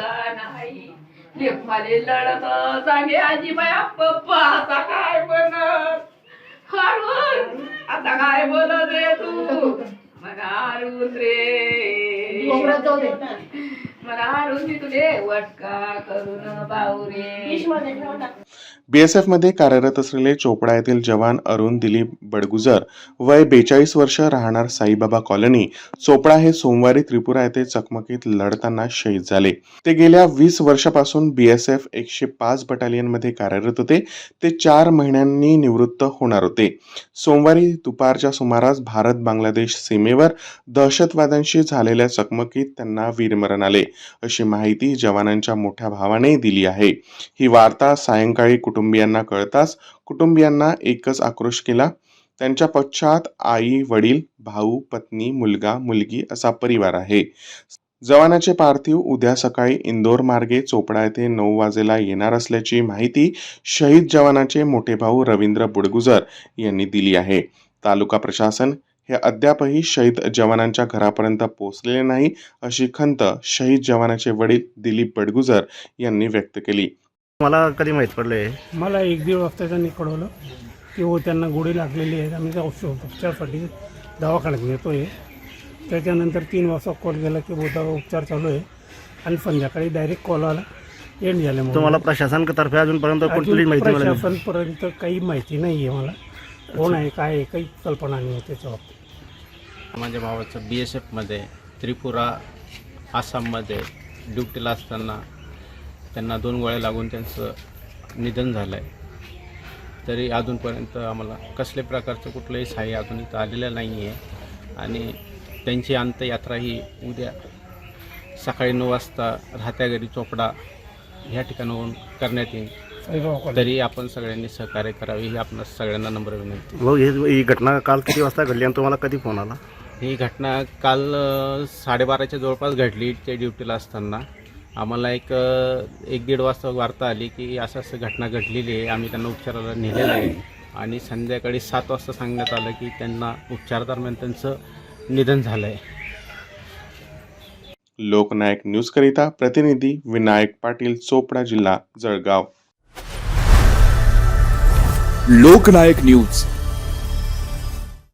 का नाही. लेख माले लढत सांगे आजी बाया पप्पा आता काय बनत हारून आता काय बोलत रे तू? मला हारून रे. मला हारून मी तुले वटका करून बावरे. बीएसएफ बीएसएफमध्ये कार्यरत असलेले चोपडा येथील जवान अरुण दिलीप बडगुजर वय बेचाळीस वर्ष राहणार साईबाबा कॉलनी. चोपडा हे सोमवारी त्रिपुरा येथे चकमकीत लढताना शहीद झाले. ते गेल्या वीस वर्षापासून बीएसएफ एकशे पाच बटालियनमध्ये कार्यरत होते. ते चार महिन्यांनी निवृत्त होणार होते. सोमवारी दुपारच्या सुमारास भारत बांगलादेश सीमेवर दहशतवाद्यांशी झालेल्या चकमकीत त्यांना वीरमरण आले. अशी माहिती जवानांच्या मोठ्या भावाने दिली आहे. ही वार्ता सायंकाळी कुटुंब कुटुंबियांना कळताच कुटुंबियांना एकच आक्रोश केला. त्यांच्या पश्चात आई वडील भाऊ पत्नी मुलगा मुलगी असा परिवार आहे. जवानाचे पार्थिव उद्या सकाळी इंदोर मार्गे चोपडा येथे नऊ वाजेला येणार असल्याची माहिती शहीद जवानाचे मोठे भाऊ रवींद्र बुडगुजर यांनी दिली आहे. तालुका प्रशासन हे अद्यापही शहीद जवानांच्या घरापर्यंत पोहोचलेले नाही अशी खंत शहीद जवानाचे वडील दिलीप बडगुजर यांनी व्यक्त केली. मला कधी माहीत पडले मला एक दीड वाजता त्यांनी कळवलं की हो त्यांना गोळी लागलेली आहे. आम्ही त्या औषध उपचारासाठी दवाखान्यात नेतो आहे त्याच्यानंतर तीन वाजता कॉल केला की बोधा उपचार चालू आहे. आणि संध्याकाळी डायरेक्ट कॉल आला. एंड झाल्यामुळे तुम्हाला प्रशासनातर्फे अजूनपर्यंत कोणतीही माहिती मिळाली नाही. प्रशासनपर्यंत काही माहिती नाही आहे मला. कोण आहे काय आहे काही कल्पना नाही आहे त्याच्यावर माझ्या भावाचं बी एस एफमध्ये त्रिपुरा आसाममध्ये ड्युटीला असताना त्यांना दोन गोळ्या लागून त्यांचं निधन झालं आहे तरी अजूनपर्यंत आम्हाला कसल्या प्रकारचं कुठलंही सहाय्य अजून इथं आलेलं नाही आहे आणि त्यांची अंत्ययात्रा ही उद्या सकाळी नऊ वाजता राहत्या घरी चोपडा ह्या ठिकाणाहून करण्यात येईल. तरी आपण सगळ्यांनी सहकार्य करावे ही आपण सगळ्यांना नम्र विनंती. भाऊ हे- ही घटना काल किती वाजता घडली आणि तुम्हाला कधी फोन आला? ही घटना काल साडेबाराच्या जवळपास घडली ते ड्युटीला असताना. आम्हाला एक एक दीड वाजता वार्ता आली की असं असं घटना घडलेली आहे. आम्ही त्यांना उपचाराला नेलेलं आहे. आणि संध्याकाळी सात वाजता सांगण्यात आलं की त्यांना उपचारादरम्यान त्यांचं निधन झालं आहे लोकनायक न्यूजकरिता प्रतिनिधी विनायक पाटील चोपडा जिल्हा जळगाव. लोकनायक न्यूज.